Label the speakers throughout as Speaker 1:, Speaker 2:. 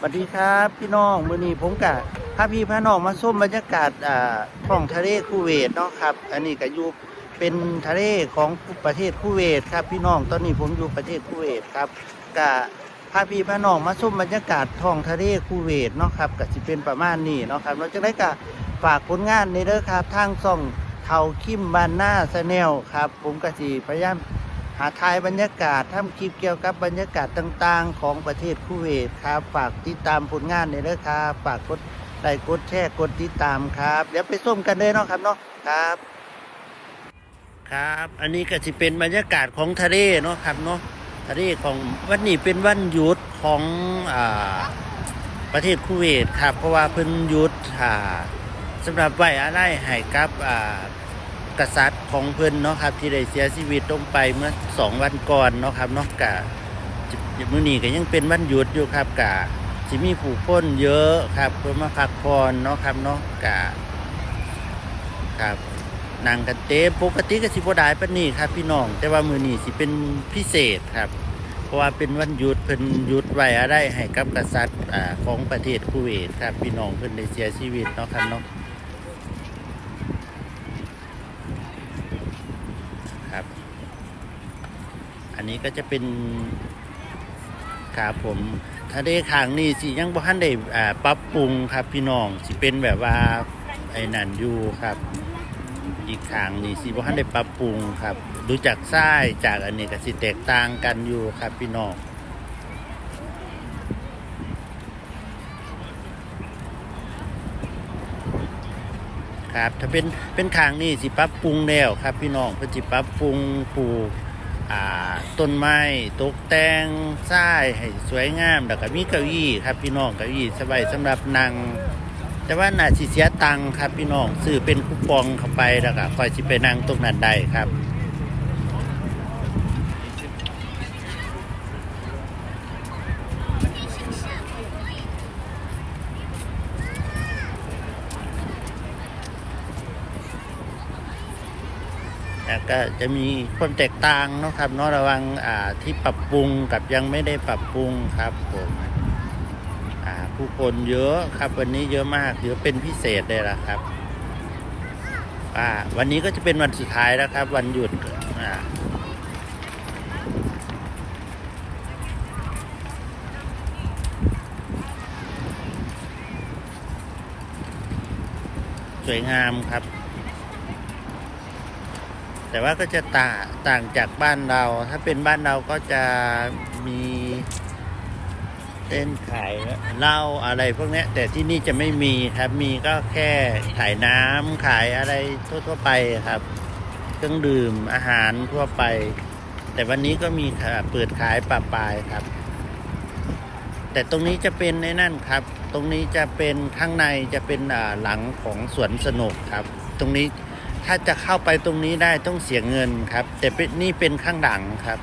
Speaker 1: สวัสดีครับพี่น้องมือนี้ผมกะพาพี่พาน้องมาส้มบรรยากาศอ่าท้องทะเลคูเวตเนาะครับ อันนี้ก็อยู่เป็นทะเลของประเทศคูเวตครับ พี่น้องตอนนี้ผมอยู่ประเทศคูเวตครับกะพาพี่พาน้องมาส้มบรรยากาศท้องทะเลคูเวตเนาะครับก็สิเป็นประมาณนี้เนาะครับเราจะได้กะฝากผลงานในเด้อครับทางช่องเทาคิมบานหน้าชาแนลครับ ผมก็สิพยายาม หาทายบรรยากาศทำคลิปเกี่ยวกับบรรยากาศต่างๆ ของประเทศคูเวตครับ ฝากติดตามผลงานในเด้อครับฝากกดไลค์กดแชร์กดติดตามครับ เดี๋ยวไปส้มกันเลยเนาะครับเนาะครับ ครับ อันนี้ก็จะเป็นบรรยากาศของทะเลเนาะครับเนาะทะเลของวันนี้เป็นวันหยุดของอ่าประเทศคูเวตครับ เพราะว่าเพิ่นหยุดอ่าสำหรับไว้อะไรให้กับอ่า กษัตริย์ของเพิ่นเนาะครับ ที่ได้เสียชีวิตลงไปเมื่อสองวันก่อนเนาะครับเนาะกะมื้อนี้ก็ยังเป็นวันหยุดอยู่ครับกะสิมีผู้คนเยอะครับเพื่อมาพักผ่อนเนาะครับเนาะกะครับนั่งกันเต็มปกติก็สิบ่ได้ปานนี้ครับ พี่น้อง แต่ว่ามื้อนี้สิเป็นพิเศษครับ เพราะว่าเป็นวันหยุดเพิ่นหยุดไว้อะไรให้กับกษัตริย์ของประเทศคูเวตครับ พี่น้องเพิ่นได้เสียชีวิตเนาะครับเนาะครับ อั นี้ก็จะเป็นครับผมทะเลขางนี่สิยังบ่ทันได้อ่าปรับปรุงครับพี่น้องสิเป็นแบบว่าไอ้นั่นอยู่ครับ อีกทางนี่สิบ่ทันได้ปรับปรุงครับ ดูจากทรายจากอันนี้ก็สิแตกต่างกันอยู่ครับพี่น้องครับถ้าเป็นเป็นทางนี่สิปรับปรุงแล้วครับ พี่น้องเพิ่นสิปรับปรุงปลูก ต้นไม้ตกแต่งทรายให้สวยงามแล้วก็มีเก้าอี้ครับพี่น้องเก้าอี้สบายสำหรับนั่งแต่ว่าน่าสิเสียตังค์ครับพี่น้องซื้อเป็นคูปองเข้าไปแล้วก็คอยสิไปนั่งตรงนั้นได้ครับ แล้วก็จะมีความแตกต่างนะครับเนาะระวังอ่าที่ปรับปรุงกับยังไม่ได้ปรับปรุงครับผมอ่าผู้คนเยอะครับวันนี้เยอะมากเยอะเป็นพิเศษเลยละครับอ่าวันนี้ก็จะเป็นวันสุดท้ายแล้วครับ วันหยุดอ่าสวยงามครับ แต่ว่าก็จะต่างต่างจากบ้านเรา ถ้าเป็นบ้านเราก็จะมีเต้นขายเหล้าอะไรพวกนี้แต่ที่นี่จะไม่มีครับมีก็แค่ขายน้ำขายอะไรทั่วๆไปครับ เครื่องดื่มอาหารทั่วไป แต่วันนี้ก็มีค่ะเปิดขายปะปายครับ แต่ตรงนี้จะเป็นในนั่นครับ ตรงนี้จะเป็นข้างในจะเป็นหลังของสวนสนุกครับ ตรงนี้ ถ้าจะเข้าไปตรงนี้ได้ต้องเสียเงินครับ แต่เป็นนี่เป็นข้างหลังครับ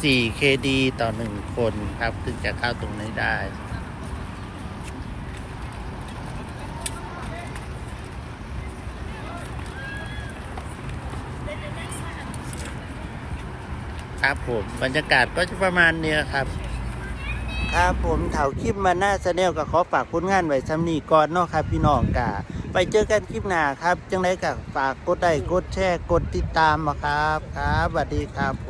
Speaker 1: 4 KD ต่อ 1 คนครับถึงจะเข้าตรงนี้ได้ครับผมบรรยากาศก็จะประมาณนี้ครับ ครับผมเถาคลิปมาหน้าแนลก็ขอฝากผลงานไว้ซ้ำนี้ก่อนเนาะครับพี่น้องกาไปเจอกันคลิปหน้าครับ จังไรก็ฝากกดไลค์กดแชร์กดติดตามมาครับครับสวัสดีครับผม